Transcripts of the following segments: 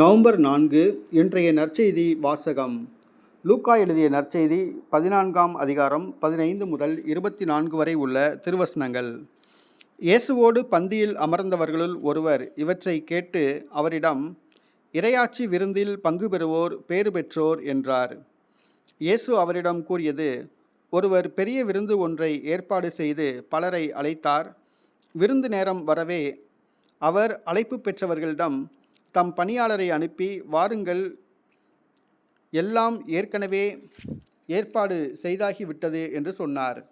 November நான்கு இன்றைய நற்செய்தி வாசகம். லூக்கா எழுதிய நற்செய்தி பதினான்காம் அதிகாரம் பதினைந்து முதல் இருபத்தி நான்கு வரை உள்ள திருவசனங்கள். இயேசுவோடு பந்தியில் அமர்ந்தவர்களுள் ஒருவர் இவற்றை கேட்டு அவரிடம் இரையாட்சி விருந்தில் பங்கு பெறுவோர் பேறு பெற்றோர் என்றார். இயேசு அவரிடம் கூறியது ஒருவர் பெரிய விருந்து ஒன்றை ஏற்பாடு செய்து பலரை அழைத்தார். விருந்து நேரம் வரவே அவர் அழைப்பு பெற்றவர்களிடம் தம் பணியாளரை அனுப்பி வாருங்கள். எல்லாம் ஏற்கனவே ஏற்பாடு செய்தாகிவிட்டது என்று சொன்னார்.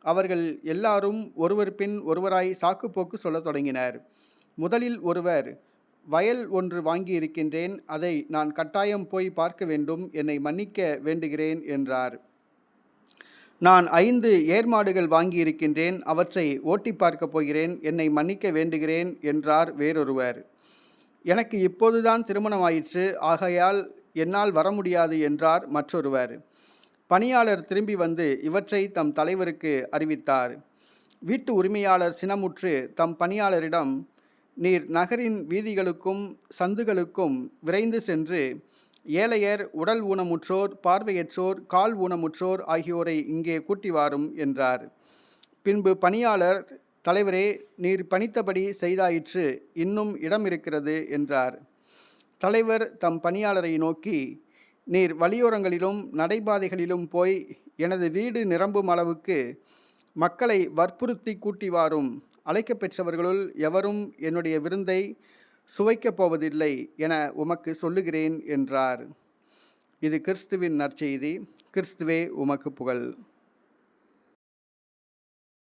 அவர்கள் எல்லாரும் ஒருவர் பின் ஒருவராய் சாக்குப்போக்கு சொல்லத் தொடங்கினர். முதலில் ஒருவர் வயல் ஒன்று வாங்கியிருக்கின்றேன் அதை நான் கட்டாயம் போய் பார்க்க வேண்டும். என்னை மன்னிக்க வேண்டுகிறேன் என்றார். நான் ஐந்து ஏர்மாடுகள் வாங்கியிருக்கின்றேன் அவற்றை ஓட்டி பார்க்கப் போகிறேன். என்னை மன்னிக்க வேண்டுகிறேன் என்றார் வேறொருவர். எனக்கு இப்போதுதான் திருமணமாயிற்று ஆகையால் என்னால் வர முடியாது என்றார் மற்றொருவர். பணியாளர் திரும்பி வந்து இவற்றை தம் தலைவருக்கு அறிவித்தார். வீட்டு உரிமையாளர் சினமுற்று தம் பணியாளரிடம் நீர் நகரின் வீதிகளுக்கும் சந்துகளுக்கும் விரைந்து சென்று ஏழையர் உடல் ஊனமுற்றோர் பார்வையற்றோர் கால் ஊனமுற்றோர் ஆகியோரை இங்கே கூட்டி வாரும் என்றார். பின்பு பணியாளர் தலைவரே நீர் பணித்தபடி செய்தாயிற்று இன்னும் இடம் இருக்கிறது என்றார். தலைவர் தம் பணியாளரை நோக்கி நீர் வழியோரங்களிலும் நடைபாதைகளிலும் போய் எனது வீடு நிரம்பும் அளவுக்கு மக்களை வற்புறுத்தி கூட்டி வாரும். அழைக்கப் பெற்றவர்களுள் எவரும் என்னுடைய விருந்தை சுவைக்கப் போவதில்லை என உமக்கு சொல்லுகிறேன் என்றார். இது கிறிஸ்துவின் நற்செய்தி. கிறிஸ்துவே உமக்கு புகழ்.